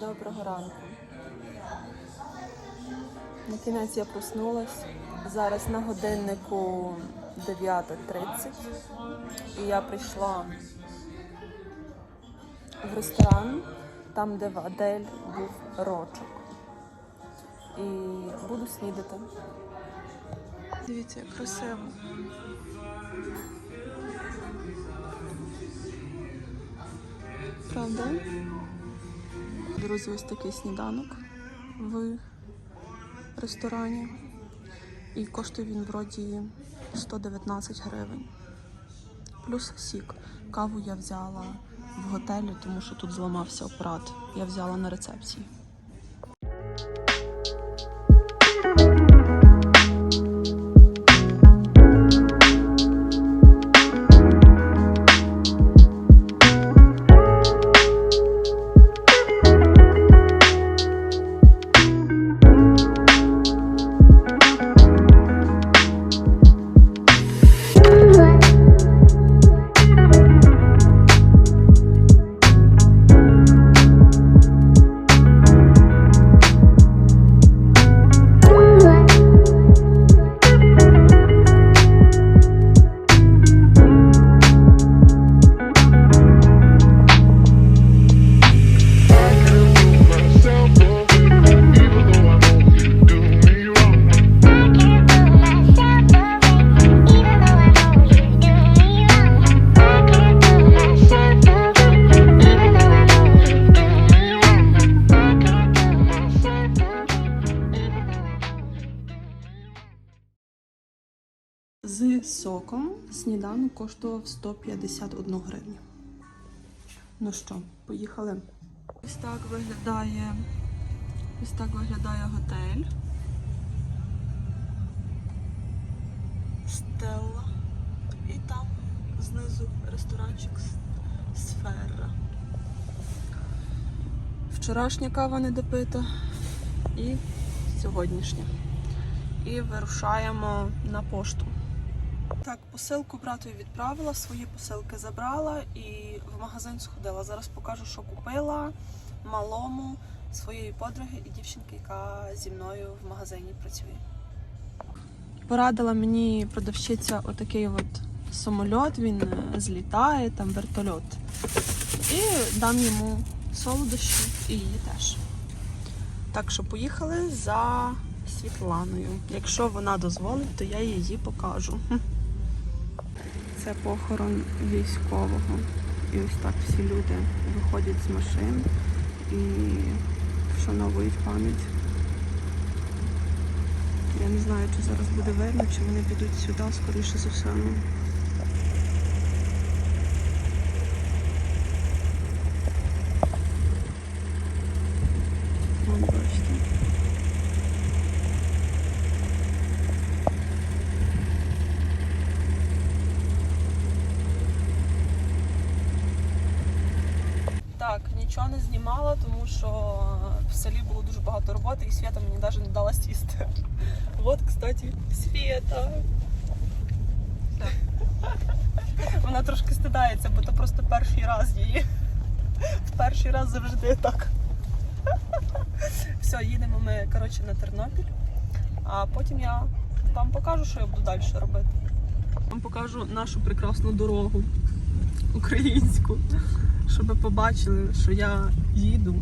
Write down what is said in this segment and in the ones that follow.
Доброго ранку. На кінець я проснулась. Зараз на годиннику 9.30. І я прийшла в ресторан, там, де в Адель був рочок. І буду снідати. Дивіться, як красиво. Правда? Друзі, ось такий сніданок в ресторані. І коштує він вроді 119 гривень. Плюс сік. Каву я взяла в готелі, тому що тут зламався апарат. Я взяла на рецепції. Соком сніданок коштував 151 гривню. Ну що, поїхали? Ось так виглядає. Ось так виглядає готель. Стелла. І там знизу ресторанчик Сфера. Вчорашня кава не допита і сьогоднішня. І вирушаємо на пошту. Так, посилку братові відправила, свої посилки забрала і в магазин сходила. Зараз покажу, що купила малому своєї подруги і дівчинки, яка зі мною в магазині працює. Порадила мені продавщиця отакий от самольот, він е, злітає, там вертольот. І дам йому солодощі і її теж. Так що поїхали за Світланою. Якщо вона дозволить, то я її покажу. Це похорон військового. І ось так всі люди виходять з машин і вшановують пам'ять. Я не знаю, чи зараз буде видно, чи вони підуть сюди, скоріше за все. Ну. Вон, бачите. Так, нічого не знімала, тому що в селі було дуже багато роботи і Свята мені навіть не дала сісти. От, кстати, Свята. Вона трошки стидається, бо то просто перший раз її. Перший раз завжди так. Все, їдемо ми коротше, на Тернопіль, а потім я вам покажу, що я буду далі робити. Вам покажу нашу прекрасну дорогу українську щоб побачили, що я їду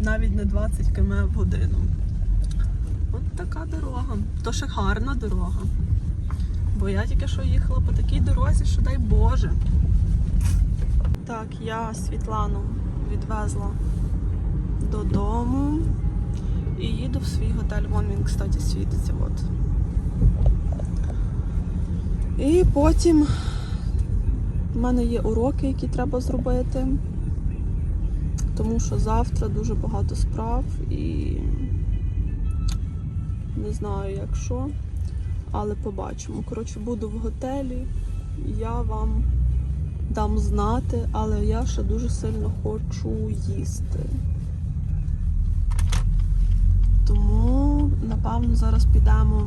навіть не 20 км в годину. От така дорога. То ще гарна дорога. Бо я тільки що їхала по такій дорозі, що дай Боже. Так, я Світлану відвезла додому і їду в свій готель. Вон він, кстати, світиться. От. І потім в мене є уроки, які треба зробити тому що завтра дуже багато справ і не знаю як що, але побачимо. Коротше, буду в готелі, я вам дам знати, але я ще дуже сильно хочу їсти. Тому, напевно, зараз підемо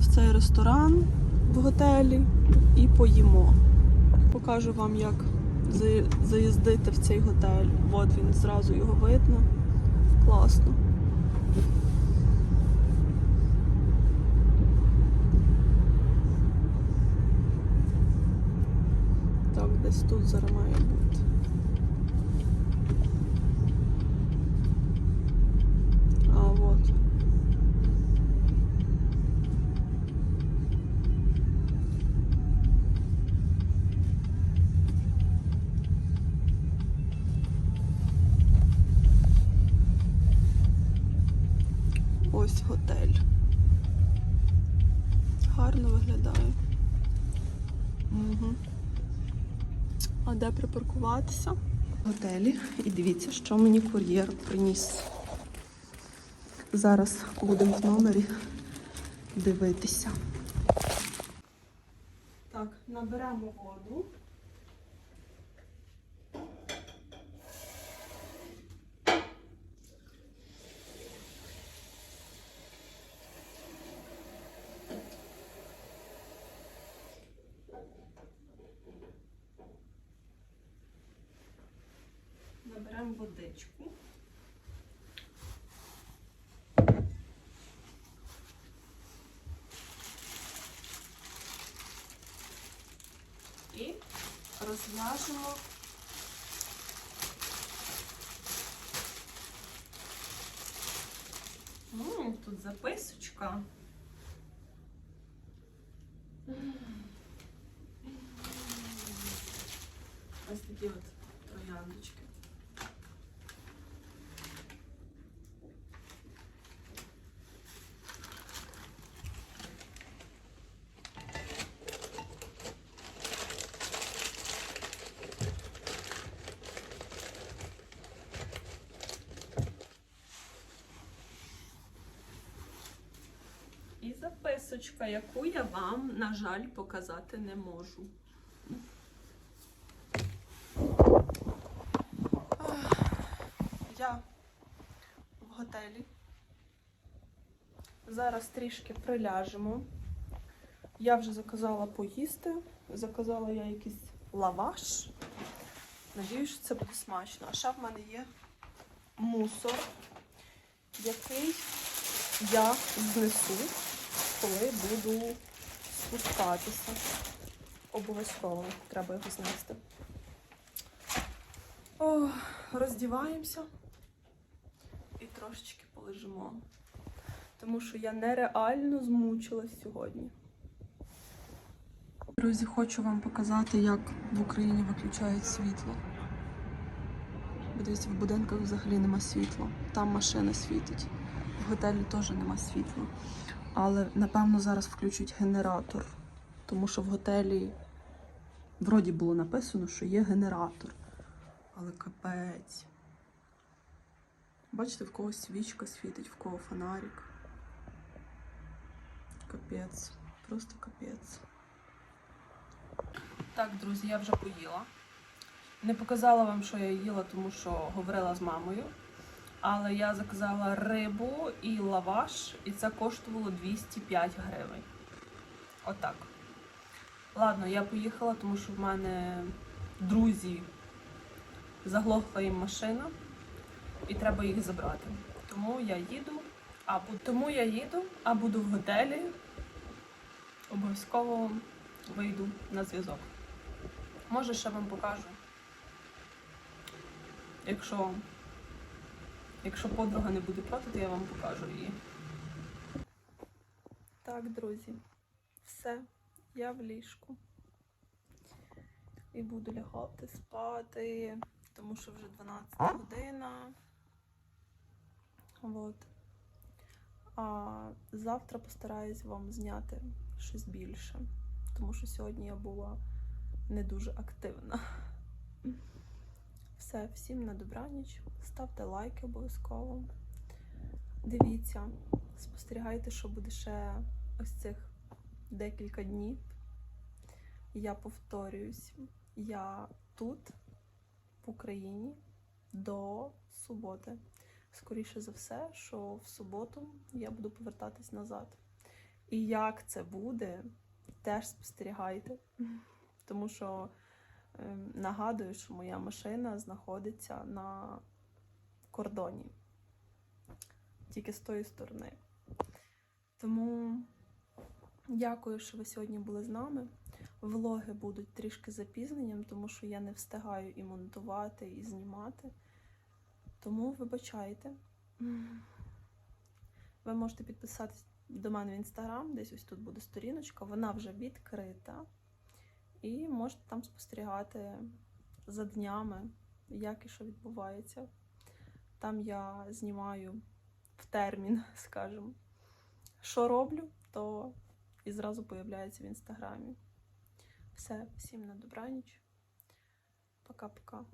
в цей ресторан в готелі і поїмо. Покажу вам, як заїздити в цей готель. От він зразу його видно. Класно. Так, десь тут зараз має бути. А, от. Ось готель. Гарно виглядає. Угу. А де припаркуватися? В готелі. І дивіться, що мені кур'єр приніс. Зараз будемо в номері дивитися. Так, наберемо воду. Наберемо водичку. І розв'яжемо тут записочка. Ось такі от трояндочки. І записочка, яку я вам, на жаль, показати не можу. Я в готелі. Зараз трішки приляжемо. Я вже заказала поїсти. Заказала я якийсь лаваш. Надіюсь, що це буде смачно. А ще в мене є мусор, який я знесу, коли буду спускатися. Обов'язково треба його знести. О, роздіваємося і трошечки полежимо. Тому що я нереально змучилась сьогодні. Друзі, хочу вам показати, як в Україні виключають світло. Дивіться, в будинках взагалі нема світла. Там машина світить. В готелі теж нема світла. Але напевно зараз включать генератор. Тому що в готелі вроді було написано, що є генератор. Але капець. Бачите, в кого свічка світить, в кого фонарик. Капець. Просто капець. Так, друзі, я вже поїла. Не показала вам, що я їла, тому що говорила з мамою. Але я заказала рибу і лаваш, і це коштувало 205 гривень. Отак. Ладно, я поїхала, тому що в мене друзі заглохла їм машина, і треба їх забрати. Тому я їду, а бу- тому я їду, а буду в готелі. Обов'язково вийду на зв'язок. Може, ще вам покажу. Якщо, якщо подруга не буде проти, то я вам покажу її. Так, друзі, все, я в ліжку. І буду лягати спати, тому що вже 12 година. От. А завтра постараюсь вам зняти щось більше, тому що сьогодні я була не дуже активна. Все, всім на добраніч. Ставте лайки обов'язково. Дивіться, спостерігайте, що буде ще ось цих декілька днів. Я повторююсь, я тут, в Україні, до суботи. Скоріше за все, що в суботу я буду повертатись назад. І як це буде, теж спостерігайте. Тому що Нагадую, що моя машина знаходиться на кордоні, тільки з тої сторони. Тому дякую, що ви сьогодні були з нами. Влоги будуть трішки запізненням, тому що я не встигаю і монтувати, і знімати. Тому вибачайте. Ви можете підписатись до мене в інстаграм, десь ось тут буде сторіночка, вона вже відкрита. І можете там спостерігати за днями, як і що відбувається. Там я знімаю в термін, скажімо, що роблю, то і зразу появляється в інстаграмі. Все, всім на добраніч. Пока-пока.